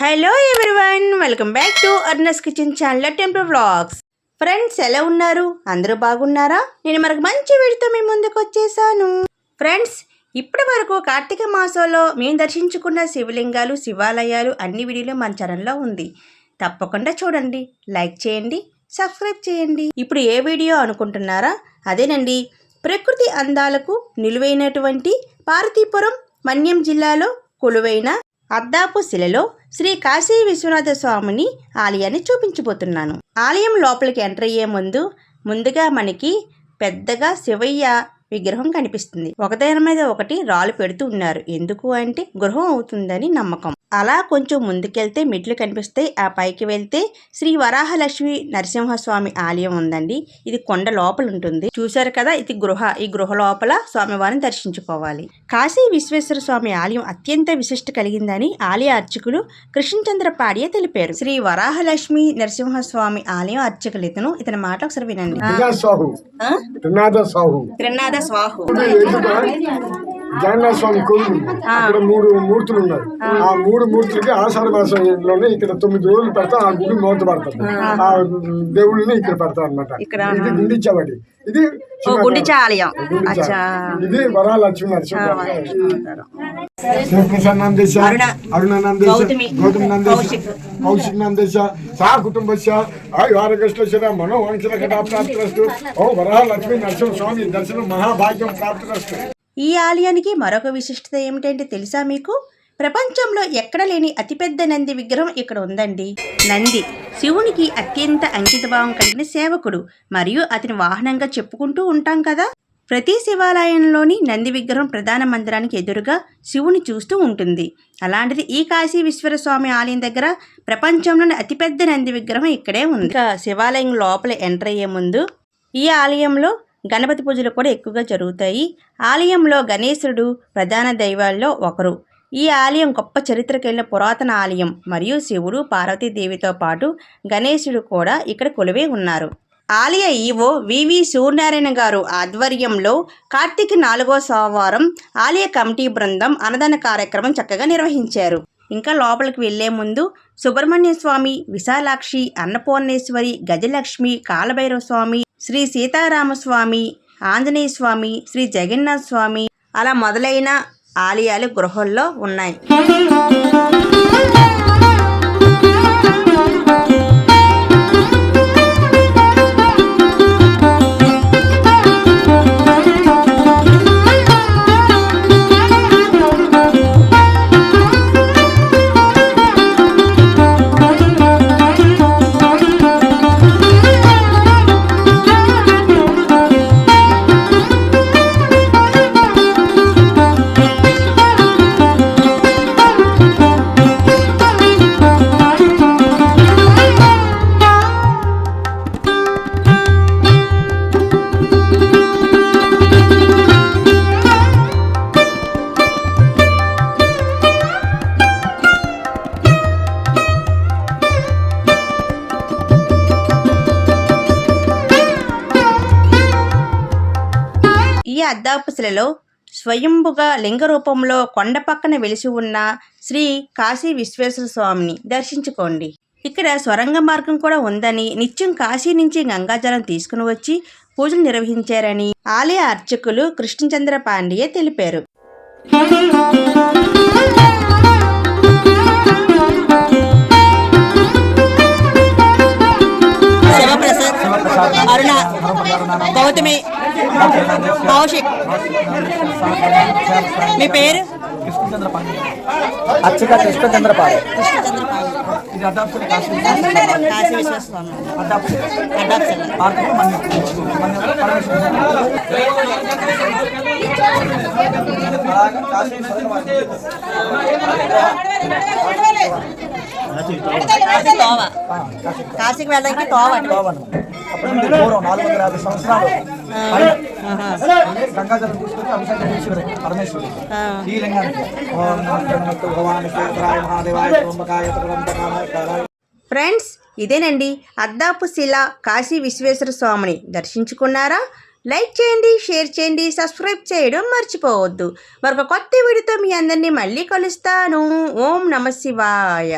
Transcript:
Hello everyone welcome back to అర్నస్ kitchen channel temple vlogs friends ఎలా ఉన్నారు? అందరూ బాగున్నారా? నేను మనకు మంచి వీడితో మీ ముందుకు వచ్చేసాను. ఫ్రెండ్స్ ఇప్పటి వరకు కార్తీక మాసంలో మేము దర్శించుకున్న శివలింగాలు శివాలయాలు అన్ని వీడియోలు మన ఛానల్లో ఉంది. తప్పకుండా చూడండి లైక్ చేయండి సబ్స్క్రైబ్ చేయండి. ఇప్పుడు ఏ వీడియో అనుకుంటున్నారా? అదేనండి ప్రకృతి అందాలకు నిలువైనటువంటి పార్వతీపురం మన్యం జిల్లాలో కొలువైన అద్దాపు శిలలో శ్రీ కాశీ విశ్వనాథ స్వామిని ఆలయాన్ని చూపించబోతున్నాను. ఆలయం లోపలికి ఎంటర్ అయ్యే ముందు ముందుగా మనకి పెద్దగా శివయ్య విగ్రహం కనిపిస్తుంది. ఒకదాని మీద ఒకటి రాళ్ళు పెడుతూ ఉన్నారు. ఎందుకు అంటే గృహం అవుతుందని నమ్మకం. అలా కొంచెం ముందుకెళ్తే మెట్లు కనిపిస్తాయి. ఆ పైకి వెళ్తే శ్రీ వరాహలక్ష్మి నరసింహస్వామి ఆలయం ఉందండి. ఇది కొండ లోపల ఉంటుంది. చూశారు కదా ఇది గృహ. ఈ గృహ లోపల స్వామివారిని దర్శించుకోవాలి. కాశీ విశ్వేశ్వర స్వామి ఆలయం అత్యంత విశిష్ట కలిగిందని ఆలయ అర్చకులు కృష్ణచంద్ర పాడియ తెలిపారు. శ్రీ వరాహలక్ష్మి నరసింహస్వామి ఆలయం అర్చకులు ఇతను. ఇతని మాట ఒకసారి వినండి. స్వాహు జగన్నాథ స్వామి కోవిలు అక్కడ మూడు మూర్తులు ఉన్నాయి ఆ. మూడు మూర్తులకి ఆషాఢ మాసంలోనే ఇక్కడ తొమ్మిది రోజులు పెడతా ఆ గుడి మూత పడుతుంది. ఆ. దేవుళ్ళని ఇక్కడ పెడతాం అనమాట ఇది గుండిచ్చబడి ఇది గుండిచ ఆలయం. ఇది వరాలక్ష్మి నరసింహ శివప్రసాద్ నందేశ అరుణ. నందేశ గౌతమి. నందేశ కౌశిక్. నందేశ సా కుటుంబస్య ఆయు ఆరోగ్యశ్వ మనో వంశన కథా ప్రాప్తిరస్తు. ఓ వరాలక్ష్మి నరసింహ స్వామి దర్శనం మహాభాగ్యం ప్రాప్తిరస్తు. ఈ ఆలయానికి మరొక విశిష్టత ఏమిటంటే తెలుసా మీకు? ప్రపంచంలో ఎక్కడ లేని అతిపెద్ద నంది విగ్రహం ఇక్కడ ఉందండి. నంది శివునికి అత్యంత అంకితభావం కలిగిన సేవకుడు. మరియు అతని వాహనంగా చెప్పుకుంటూ ఉంటాం కదా? ప్రతి శివాలయంలోని నంది విగ్రహం ప్రధాన మందిరానికి ఎదురుగా శివుని చూస్తూ ఉంటుంది. అలాంటిది ఈ కాశీ విశ్వర స్వామి ఆలయం దగ్గర ప్రపంచంలోని అతిపెద్ద నంది విగ్రహం ఇక్కడే ఉంది. ఇక శివాలయం లోపల ఎంటర్ అయ్యే ముందు ఈ ఆలయంలో గణపతి పూజలు కూడా ఎక్కువగా జరుగుతాయి. ఆలయంలో గణేశుడు ప్రధాన దైవాల్లో ఒకరు. ఈ ఆలయం గొప్ప చరిత్ర కలిగిన పురాతన ఆలయం మరియు శివుడు పార్వతీదేవితో పాటు గణేశుడు కూడా ఇక్కడ కొలువే ఉన్నారు. ఆలయ ఈవో వివి సూర్యనారాయణ గారు ఆధ్వర్యంలో కార్తీక నాలుగో సోమవారం ఆలయ కమిటీ బృందం అన్నదాన కార్యక్రమం చక్కగా నిర్వహించారు. ఇంకా లోపలికి వెళ్ళే ముందు సుబ్రహ్మణ్య స్వామి విశాలాక్షి అన్నపూర్ణేశ్వరి గజలక్ష్మి కాలభైరవ స్వామి శ్రీ సీతారామస్వామి ఆంజనేయ స్వామి శ్రీ జగన్నాథ్ స్వామి అలా మొదలైన ఆలయాలు గృహల్లో ఉన్నాయి. ఈ అద్దాపుశిలలో స్వయంభుగా లింగ రూపంలో కొండ పక్కన వెలిసి ఉన్న శ్రీ కాశీ విశ్వేశ్వర స్వామిని దర్శించుకోండి. ఇక్కడ స్వరంగ మార్గం కూడా ఉందని నిత్యం కాశీ నుంచి గంగాజలం తీసుకుని వచ్చి పూజలు నిర్వహించారని ఆలయ అర్చకులు కృష్ణచంద్ర పాండ్యే తెలిపారు. అరుణ గౌతమి కౌశిక్. మీ పేరు? అర్చక కృష్ణచంద్రపాల్ కాశీ కాశీకి వెళ్ళడానికి పూర్వం నాలుగు వందల యాభై సంవత్సరాలు. గంగాజలం తీసుకొని అభిషేకం చేసేవారు పరమేశ్వరుడు. ఓం మహాదేవాయ ఫ్రెండ్స్ ఇదేనండి అద్దాపు శిల కాశీ విశ్వేశ్వర స్వామిని దర్శించుకున్నారా? లైక్ చేయండి షేర్ చేయండి సబ్స్క్రైబ్ చేయడం మర్చిపోవద్దు. మరొక కొత్త వీడియోతో మీ అందరినీ మళ్ళీ కలుస్తాను. ఓం నమ శివాయ.